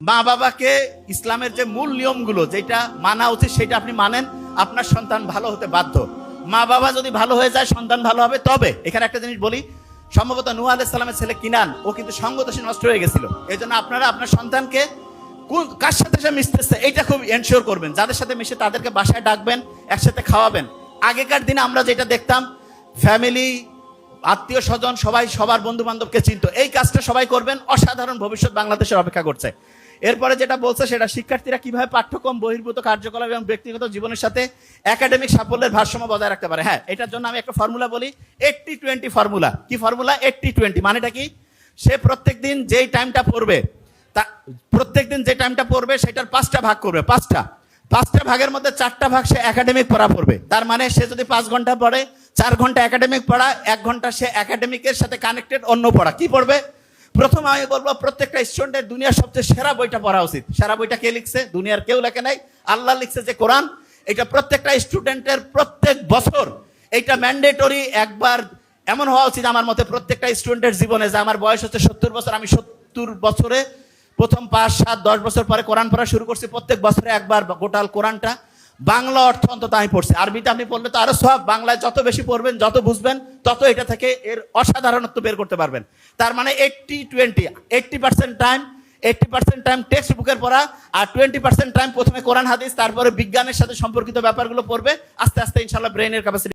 মা বাবাকে ইসলামের যে মূল নিয়মগুলো যেটা মানা উচিত সেটা আপনি মানেন, আপনার সন্তান ভালো হতে বাধ্য। মা বাবা যদি ভালো হয়ে যায়, সন্তান ভালো হবে, তবে এখানে একটা জিনিস বলি, সম্ভবত নুহ আলাইসাল্লামের ছেলে কিনান, ও কিন্তু সঙ্গদোষী নষ্ট হয়ে গেছিল। এই জন্য আপনারা আপনার সন্তানকে কোন, কার সাথে সে মিশতেছে, এইটা খুব এনশিওর করবেন। যাদের সাথে মিশে তাদেরকে বাসায় ডাকবেন, একসাথে খাওয়াবেন। আগেকার দিনে আমরা যেটা দেখতাম, ফ্যামিলি, আত্মীয় স্বজন সবাই সবার বন্ধু বান্ধবকে চিনত। এই কাজটা সবাই করবেন, অসাধারণ ভবিষ্যৎ বাংলাদেশের অপেক্ষা করছে। এরপরে যেটা বলছে সেটা শিক্ষার্থীরা কীভাবে পাঠ্যক্রম বহির্ভূত কার্যকলাপ এবং ব্যক্তিগত জীবনের সাথে একাডেমিক সাফল্যের ভারসাম্য বজায় রাখতে পারে। হ্যাঁ এটার জন্য আমি একটা ফর্মুলা বলি। এইটটি টোয়েন্টি ফর্মুলা কি ফর্মুলা এইটটি টোয়েন্টি মানেটা কি? সে প্রত্যেক দিন যেই টাইমটা পড়বে, তা প্রত্যেক দিন যে টাইমটা পড়বে, সেটার পাঁচটা ভাগ করবে, পাঁচটা। পাঁচটা ভাগের মধ্যে চারটা ভাগ সে একাডেমিক পড়া পড়বে। তার মানে সে যদি পাঁচ ঘণ্টা পড়ে, চার ঘণ্টা একাডেমিক পড়া, এক ঘণ্টা সে একাডেমিকের সাথে কানেক্টেড অন্য পড়া। কি পড়বে? প্রথমে আমি বলব, প্রত্যেকটা স্টুডেন্টের দুনিয়ার সবচেয়ে সেরা বইটা পড়া উচিত। সেরা বইটা কে লিখছে? দুনিয়ার কেউ লেখে নাই। আল্লাহ লিখছে যে কোরআন, এটা প্রত্যেকটা স্টুডেন্টের প্রত্যেক বছর এইটা ম্যান্ডেটরি একবার এমন হওয়া উচিত আমার মতে প্রত্যেকটা স্টুডেন্টের জীবনে যে আমার বয়স হচ্ছে সত্তর বছর, আমি সত্তর বছরে প্রথম পাঁচ, সাত, দশ বছর পরে কোরআন পড়া শুরু করছি। প্রত্যেক বছরে একবার গোটাল কোরআনটা বাংলা অর্থ অন্তত আমি পড়ছি। আরবিতে আপনি পড়লে তো আরও সব বাংলায় যত বেশি পড়বেন, যত বুঝবেন, তত এটা থেকে এর অসাধারণত্ব বের করতে পারবেন। তার মানে eighty twenty eighty percent time eighty percent time text বুকের পড়া আর টোয়েন্টি পার্সেন্ট টাইম প্রথমে কোরআন, হাদিস, তারপরে বিজ্ঞানের সাথে সম্পর্কিত ব্যাপারগুলো পড়বে। আস্তে আস্তে ইনশাল্লাহ ব্রেনের ক্যাপাসিটি